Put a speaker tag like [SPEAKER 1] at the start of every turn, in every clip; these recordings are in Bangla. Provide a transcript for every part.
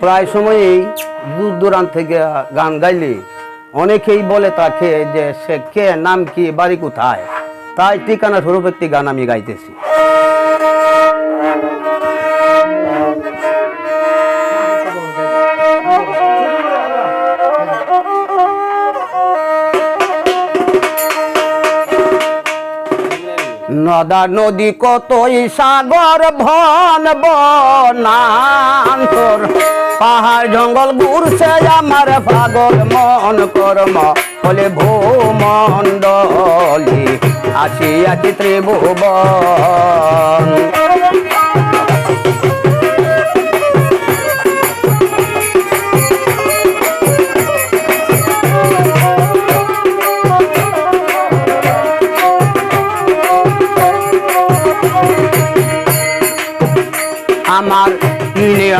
[SPEAKER 1] প্রায় সময়ই দূর দূরান্ত থেকে গান গাইলে। অনেকেই বলে তাকে যে, সে কে, নাম কি, বাড়ি কোথায়? তাই ঠিকানা স্বরূপ একটি গান আমি গাইতেছি। নদা নদী কতই সাগর ভন বনান্তর পাহাড় জঙ্গল ঘুরছে আমার পাগল মন কর্ম বলে ভূমন্ডলি আসি আছি ত্রিভুবন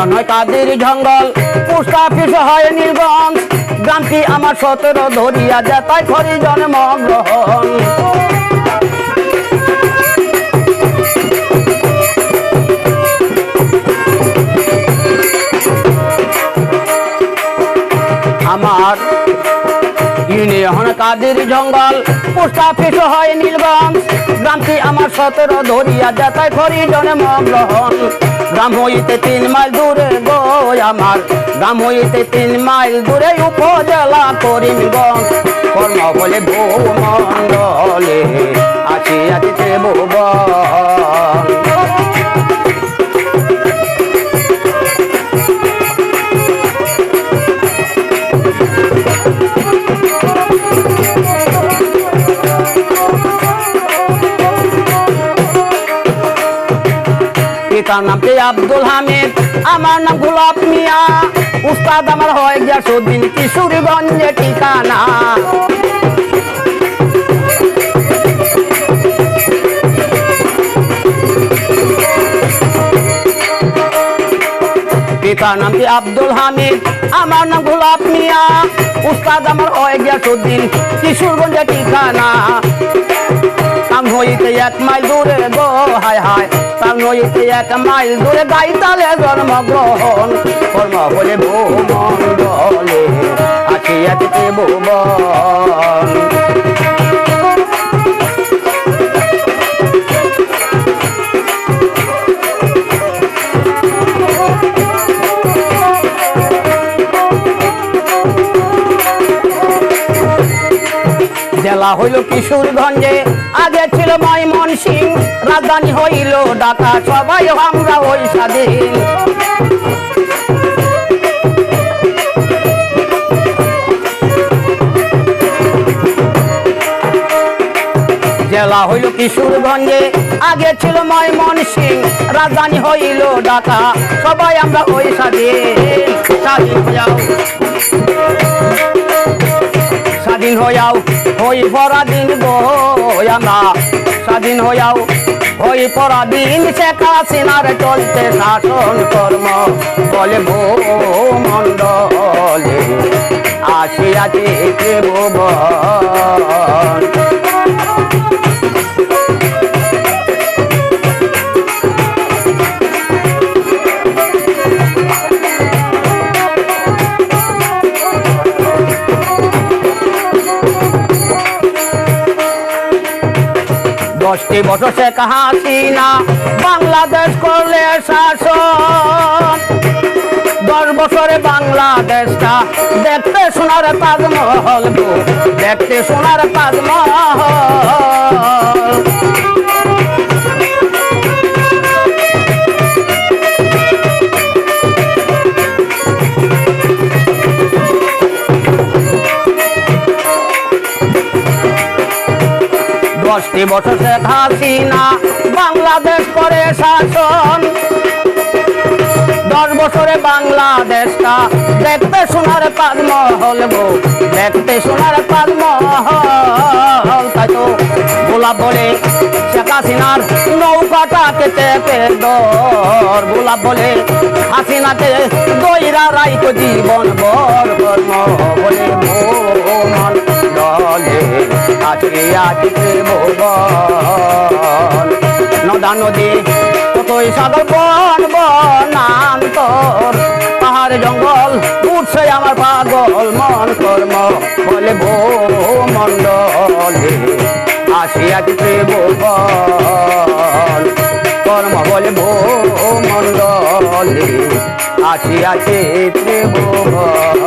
[SPEAKER 1] কাদের জঙ্গল? পোস্ট অফিস হয় নীলগঞ্জ গ্রামটি আমার সতেরো ধরিয়া যেতায় খরি জন্ম গ্রহণ আমার ইউনিয়ন কাদের জঙ্গল? পোস্ট অফিস হয় নীলগঞ্জ গ্রামটি আমার সতেরো ধরিয়া যেতায় খরি জন্ম গ্রহণ গ্রাম হইতে তিন মাইল দূরে গো আমার। গ্রাম হইতে তিন মাইল দূরে উপজেলা করিমগঞ্জ। কর্ম বলে ভূমণ্ডলে আছি আছি ভুবন। পিতার নাম কে? আব্দুল হামিদ। আমার নাম গোলাপ মিয়া। উস্তাদ আমার হয় গিয়াসুদ্দিন কিশোরগঞ্জে ঠিকানা। পিতার নাম কি? আব্দুল হামিদ। আমার নাম গোলাপ মিয়া। উস্তাদ আমার হয় গিয়াসুদ্দিন কিশোরগঞ্জে ঠিকানা। হইতে এক মাইল দূরে গো, হায় হায়। তার নইতে এক মাইল দূরে গাইতালে জন্মগ্রহণ। কর্ম বলে ভূমণ্ডলে আছি আছি ভুবন জেলা হইল কিশোরগঞ্জে। আগে ছিল ময়মন সিং রাজধানী হইল ঢাকা, সবাই আমরা ওই স্বাধীন। জেলা হইল কিশোরগঞ্জে, আগে ছিল ময়মন সিং রাজধানী হইল ঢাকা, সবাই আমরা ওই স্বাধীন। স্বাধীন স্বাধীন হইয়াও, হই পরাধীন গো আমরা স্বাধীন হইয়াও, হই পরাধীন শেখ হাসিনার চলতে শাসন কর্ম। বলে ভূমণ্ডলে আসিয়াছে ভুবন দশটি বছর শেখ হাসিনা বাংলাদেশ করলে শাসন। দশ বছরে বাংলাদেশটা দেখতে সোনার তাজমহল দেখতে সোনার তাজমহল। দশটি বছর শেখ হাসিনা বাংলাদেশ করে শাসন। দশ বছরে বাংলাদেশটা দেখতে সোনার তাজমহল গো, দেখতে সোনার তাজমহল। তাই তো গোলাপ বলে শেখ হাসিনার নৌকাটাকে চেপে দর গোলাপ বলে হাসিনাকে দইরা রাইতো জীবন বর কর্ম বলে মন দলে আজকে আজকে ভুবন নদা নদী, কতই সাগর বন বনান্তর। পাহাড় জঙ্গল, উঠছে আমার পাগল মন কর্ম, বলে ভো মন্ডলে আসিয়াছি ত্রিভুবন কর্ম বলে ভো মন্ডলে আসিয়াছে ত্রিভুবন